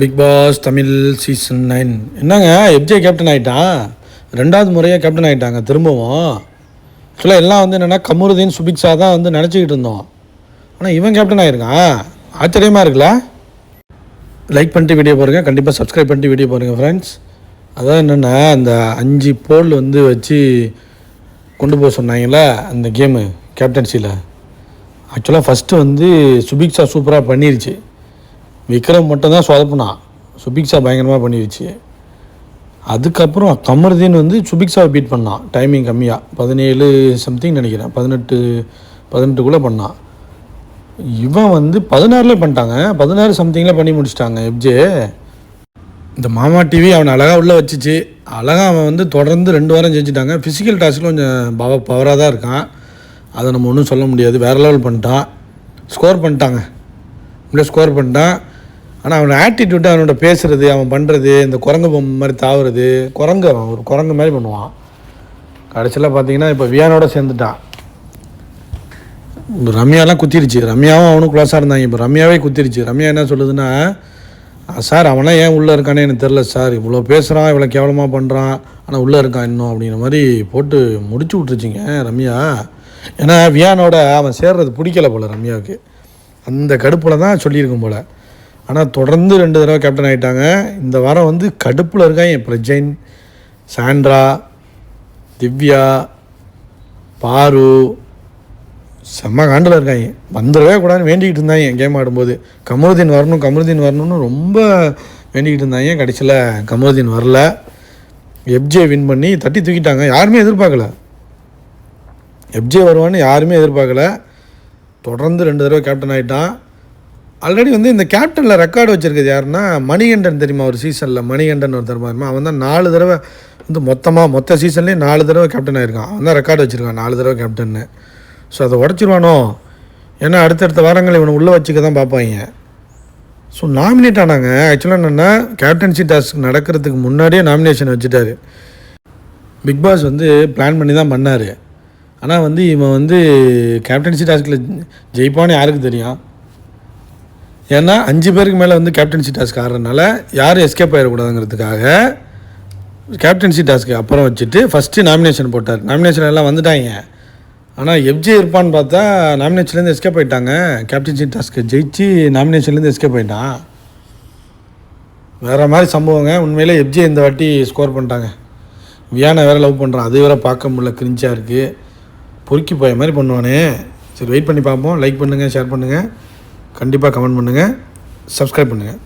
Bigg Boss Tamil season nine என்னங்க? FJ captain ஆகிட்டான் ரெண்டாவது முறையாக கேப்டன் ஆகிட்டாங்க திரும்பவும். ஆக்சுவலாக எல்லாம் வந்து என்னென்னா கமருதீன் சுபிக்ஷா தான் வந்து நினச்சிக்கிட்டு இருந்தோம். ஆனால் இவன் கேப்டன் ஆகிருக்கான் ஆச்சரியமாக இருக்குல்ல? லைக் பண்ணிட்டு வீடியோ பாருங்கள் கண்டிப்பாக சப்ஸ்கிரைப் பண்ணிட்டு வீடியோ பாருங்கள் ஃப்ரெண்ட்ஸ் அதான் என்னென்னா அந்த அஞ்சு போல் வந்து வச்சு கொண்டு போக சொன்னாங்களே அந்த கேமு கேப்டன்சியில் ஆக்சுவலாக ஃபஸ்ட்டு வந்து சுபிக்ஷா சூப்பராக பண்ணிருச்சு. விக்ரம் மட்டும்தான் சொதப்புனான் சுபிக்ஷா பயங்கரமாக பண்ணிடுச்சு அதுக்கப்புறம் கமருதீன் வந்து சுபிக்ஷாவை பீட் பண்ணான் டைமிங் கம்மியாக பதினேழு சம்திங் நினைக்கிறேன். பதினெட்டு பதினெட்டுக்குள்ளே பண்ணான் இவன் வந்து பதினாறுல பண்ணிட்டாங்க. பதினாறு சம்திங்கில் பண்ணி முடிச்சிட்டாங்க எப்ஜே இந்த மாமா டிவி அவனை அழகாக உள்ளே வச்சுச்சு. அழகாக அவன் வந்து தொடர்ந்து ரெண்டு வாரம் செஞ்சுட்டாங்க. ஃபிசிக்கல் டாஸ்க்கில் கொஞ்சம் பவ பவராக தான் இருக்கான். அதை நம்ம ஒன்றும் சொல்ல முடியாது. வேறு லெவல் பண்ணிட்டான். ஸ்கோர் பண்ணிட்டாங்க. இப்படியே ஸ்கோர் பண்ணிட்டான். ஆனால் அவனோட ஆட்டிடியூட் அவனோட பேசுகிறது அவன் பண்ணுறது இந்த குரங்கு பொம்மை மாதிரி தாவுறது குரங்கு அவன் ஒரு குரங்கு மாதிரி பண்ணுவான். கடைசியில் பார்த்தீங்கன்னா இப்போ வியானோட சேர்ந்துட்டான். ரம்யாலாம் குத்திருச்சு. ரம்யாவும் அவனும் க்ளோஸாக இருந்தாங்க. இப்போ ரம்யாவே குத்திருச்சு. ரம்யா என்ன சொல்லுதுன்னா சார் அவனா ஏன் உள்ளே இருக்கானே எனக்கு தெரில சார். இவ்வளோ பேசுகிறான் இவ்வளோ கேவலமாக பண்ணுறான் ஆனால் உள்ளே இருக்கான் இன்னும் அப்படிங்கிற மாதிரி போட்டு முடிச்சு விட்ருச்சிங்க ரம்யா. ஏன்னா வியானோட அவன் சேர்றது பிடிக்கல போல் ரம்யாவுக்கு. அந்த கடுப்பில் தான் சொல்லியிருக்கும் போல். ஆனால் தொடர்ந்து ரெண்டு தடவை கேப்டன் ஆகிட்டாங்க இந்த வாரம் வந்து கடுப்பில் இருக்காங்க. பிரஜைன் சாண்ட்ரா திவ்யா பாரு செம்ம காண்டில் இருக்காங்க. வந்துடவே கூடாதுன்னு வேண்டிக்கிட்டு இருந்தாங்க. கேம் ஆடும்போது. கமருதீன் வரணும் கமருதீன் வரணும்னு ரொம்ப வேண்டிக்கிட்டு இருந்தாங்க. கடைசியில் கமருதீன் வரல. எப்ஜே வின் பண்ணி தட்டி தூக்கிட்டாங்க. யாருமே எதிர்பார்க்கல. எப்ஜே வருவான்னு யாருமே எதிர்பார்க்கல. தொடர்ந்து ரெண்டு தடவை கேப்டன் ஆகிட்டான் ஆல்ரெடி வந்து இந்த கேப்டனில் ரெக்கார்டு வச்சுருக்கிறது யாருன்னா மணிகண்டன் தெரியுமா ஒரு சீசனில் மணிகண்டன் ஒருத்தர் பாருமா அவன் தான் நாலு தடவை வந்து மொத்தமாக மொத்த சீசன்லேயே நாலு தடவை கேப்டன் ஆயிருக்கான். அவன் தான் ரெக்கார்டு வச்சுருக்கான் நாலு தடவை கேப்டன்னு ஸோ அதை உடச்சிருவானோ? ஏன்னா அடுத்தடுத்த வாரங்கள் இவனை உள்ளே வச்சுக்க தான் பார்ப்பாங்க. ஸோ நாமினேட் ஆனாங்க. ஆக்சுவலாக என்னென்னா கேப்டன்சி டாஸ்க் நடக்கிறதுக்கு முன்னாடியே நாமினேஷன் வச்சுட்டாரு. பிக் பாஸ் வந்து பிளான் பண்ணி தான் பண்ணார். ஆனால் வந்து இவன் வந்து கேப்டன்சி டாஸ்கில் ஜெயிப்பான்னு யாருக்கு தெரியும்? ஏன்னா அஞ்சு பேருக்கு மேலே வந்து கேப்டன்சி டாஸ்க் ஆடுறதுனால யாரும் எஸ்கேப் ஆகிடக்கூடாதுங்கிறதுக்காக கேப்டன்சி டாஸ்க்கு அப்புறம் வச்சுட்டு ஃபஸ்ட்டு நாமினேஷன் போட்டார். நாமினேஷன் எல்லாம் வந்துட்டாங்க. ஆனால் எஃப்ஜே இருப்பான்னு பார்த்தா நாமினேஷன்லேருந்து எஸ்கேப் ஆகிட்டாங்க கேப்டன்சி டாஸ்க்கு ஜெயிச்சு நாமினேஷன்லேருந்து எஸ்கேப் ஆகிட்டான் வேறு மாதிரி சம்பவங்க. உண்மையிலே எஃப்ஜே இந்த வாட்டி ஸ்கோர் பண்ணிட்டாங்க. வியானை வேறு லவ் பண்ணுறான் அது வேறு பார்க்க முடியல. கிரிஞ்சாக இருக்குது பொறுக்கி போய மாதிரி பண்ணுவானே. சரி வெயிட் பண்ணி பார்ப்போம். லைக் பண்ணுங்கள் ஷேர் பண்ணுங்கள் கண்டிப்பாக கமெண்ட் பண்ணுங்கள் சப்ஸ்கிரைப் பண்ணுங்கள்